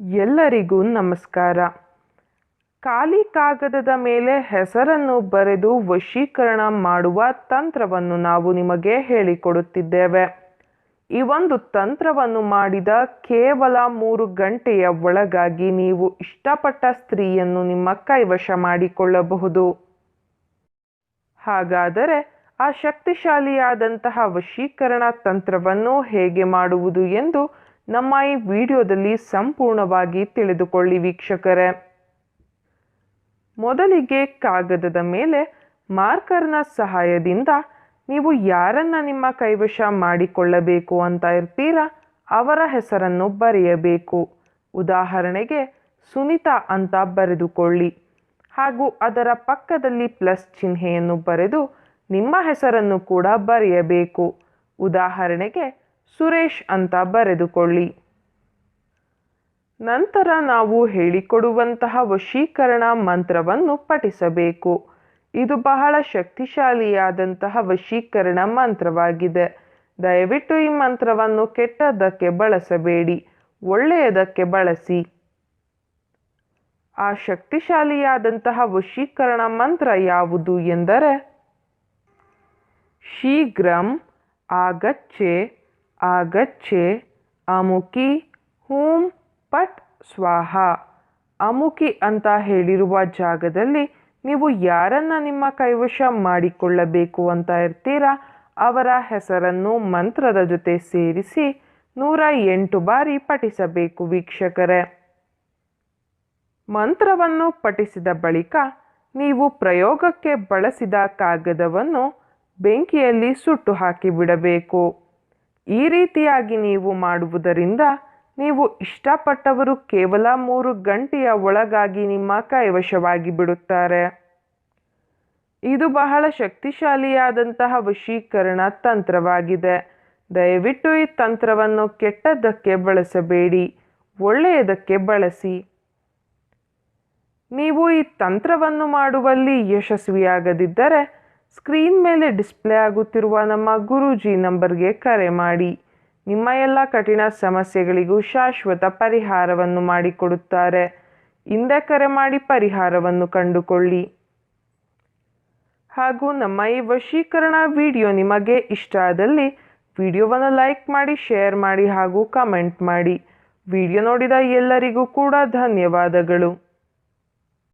ಎಲ್ಲರಿಗೂ ನಮಸ್ಕಾರ. ಖಾಲಿ ಕಾಗದದ ಮೇಲೆ ಹೆಸರನ್ನು ಬರೆದು ವಶೀಕರಣ ಮಾಡುವ ತಂತ್ರವನ್ನು ನಾವು ನಿಮಗೆ ಹೇಳಿಕೊಡುತ್ತಿದ್ದೇವೆ. ಈ ಒಂದು ತಂತ್ರವನ್ನು ಮಾಡಿದ ಕೇವಲ ಮೂರು ಗಂಟೆಯ ಒಳಗಾಗಿ ನೀವು ಇಷ್ಟಪಟ್ಟ ಸ್ತ್ರೀಯನ್ನು ನಿಮ್ಮ ಕೈವಶ ಮಾಡಿಕೊಳ್ಳಬಹುದು. ಹಾಗಾದರೆ ಆ ಶಕ್ತಿಶಾಲಿಯಾದಂತಹ ವಶೀಕರಣ ತಂತ್ರವನ್ನು ಹೇಗೆ ಮಾಡುವುದು ಎಂದು ನಮ್ಮ ಈ ವಿಡಿಯೋದಲ್ಲಿ ಸಂಪೂರ್ಣವಾಗಿ ತಿಳಿದುಕೊಳ್ಳಿ ವೀಕ್ಷಕರೇ. ಮೊದಲಿಗೆ ಕಾಗದದ ಮೇಲೆ ಮಾರ್ಕರ್ನ ಸಹಾಯದಿಂದ ನೀವು ಯಾರನ್ನ ನಿಮ್ಮ ಕೈವಶ ಮಾಡಿಕೊಳ್ಳಬೇಕು ಅಂತ ಇರ್ತೀರಾ ಅವರ ಹೆಸರನ್ನು ಬರೆಯಬೇಕು. ಉದಾಹರಣೆಗೆ ಸುನಿತಾ ಅಂತ ಬರೆದುಕೊಳ್ಳಿ. ಹಾಗೂ ಅದರ ಪಕ್ಕದಲ್ಲಿ ಪ್ಲಸ್ ಚಿಹ್ನೆಯನ್ನು ಬರೆದು ನಿಮ್ಮ ಹೆಸರನ್ನು ಕೂಡ ಬರೆಯಬೇಕು. ಉದಾಹರಣೆಗೆ ಸುರೇಶ್ ಅಂತ ಬರೆದುಕೊಳ್ಳಿ. ನಂತರ ನಾವು ಹೇಳಿಕೊಡುವಂತಹ ವಶೀಕರಣ ಮಂತ್ರವನ್ನು ಪಠಿಸಬೇಕು. ಇದು ಬಹಳ ಶಕ್ತಿಶಾಲಿಯಾದಂತಹ ವಶೀಕರಣ ಮಂತ್ರವಾಗಿದೆ. ದಯವಿಟ್ಟು ಈ ಮಂತ್ರವನ್ನು ಕೆಟ್ಟದ್ದಕ್ಕೆ ಬಳಸಬೇಡಿ. ಒಳ್ಳೆಯದಕ್ಕೆ ಬಳಸಿ. ಆ ಶಕ್ತಿಶಾಲಿಯಾದಂತಹ ವಶೀಕರಣ ಮಂತ್ರ ಯಾವುದು ಎಂದರೆ, ಶೀಘ್ರಂ ಆಗಚ್ಚೆ ಆಗಚ್ಚೆ ಅಮುಕಿ ಹೂಂ ಪಟ್ ಸ್ವಾಹ ಅಮುಕಿ ಅಂತ ಹೇಳಿರುವ ಜಾಗದಲ್ಲಿ ನೀವು ಯಾರನ್ನ ನಿಮ್ಮ ಕೈವಶ ಮಾಡಿಕೊಳ್ಳಬೇಕು ಅಂತ ಇರ್ತೀರಾ? ಅವರ ಹೆಸರನ್ನು ಮಂತ್ರದ ಜೊತೆ ಸೇರಿಸಿ ನೂರ ಎಂಟು ಬಾರಿ ಪಠಿಸಬೇಕು ವೀಕ್ಷಕರೇ. ಮಂತ್ರವನ್ನು ಪಠಿಸಿದ ಬಳಿಕ ನೀವು ಪ್ರಯೋಗಕ್ಕೆ ಬಳಸಿದ ಕಾಗದವನ್ನು ಬೆಂಕಿಯಲ್ಲಿ ಸುಟ್ಟು ಹಾಕಿಬಿಡಬೇಕು ಈ ರೀತಿಯಾಗಿ ನೀವು ಮಾಡುವುದರಿಂದ ನೀವು ಇಷ್ಟಪಟ್ಟವರು ಕೇವಲ ಮೂರು ಗಂಟೆಯ ಒಳಗಾಗಿ ನಿಮ್ಮ ಕೈವಶವಾಗಿ ಬಿಡುತ್ತಾರೆ. ಇದು ಬಹಳ ಶಕ್ತಿಶಾಲಿಯಾದಂತಹ ವಶೀಕರಣ ತಂತ್ರವಾಗಿದೆ. ದಯವಿಟ್ಟು ಈ ತಂತ್ರವನ್ನು ಕೆಟ್ಟದ್ದಕ್ಕೆ ಬಳಸಬೇಡಿ, ಒಳ್ಳೆಯದಕ್ಕೆ ಬಳಸಿ. ನೀವು ಈ ತಂತ್ರವನ್ನು ಮಾಡುವಲ್ಲಿ ಯಶಸ್ವಿಯಾಗದಿದ್ದರೆ ಸ್ಕ್ರೀನ್ ಮೇಲೆ ಡಿಸ್ಪ್ಲೇ ಆಗುತ್ತಿರುವ ನಮ್ಮ ಗುರೂಜಿ ನಂಬರ್ಗೆ ಕರೆ ಮಾಡಿ. ನಿಮ್ಮ ಎಲ್ಲ ಕಠಿಣ ಸಮಸ್ಯೆಗಳಿಗೂ ಶಾಶ್ವತ ಪರಿಹಾರವನ್ನು ಮಾಡಿಕೊಡುತ್ತಾರೆ. ಹಿಂದೆ ಕರೆ ಮಾಡಿ ಪರಿಹಾರವನ್ನು ಕಂಡುಕೊಳ್ಳಿ. ಹಾಗೂ ನಮ್ಮ ಈ ವಶೀಕರಣ ವಿಡಿಯೋ ನಿಮಗೆ ಇಷ್ಟ ಆದಲ್ಲಿ ವಿಡಿಯೋವನ್ನು ಲೈಕ್ ಮಾಡಿ, ಶೇರ್ ಮಾಡಿ ಹಾಗೂ ಕಮೆಂಟ್ ಮಾಡಿ. ವಿಡಿಯೋ ನೋಡಿದ ಎಲ್ಲರಿಗೂ ಕೂಡ ಧನ್ಯವಾದಗಳು.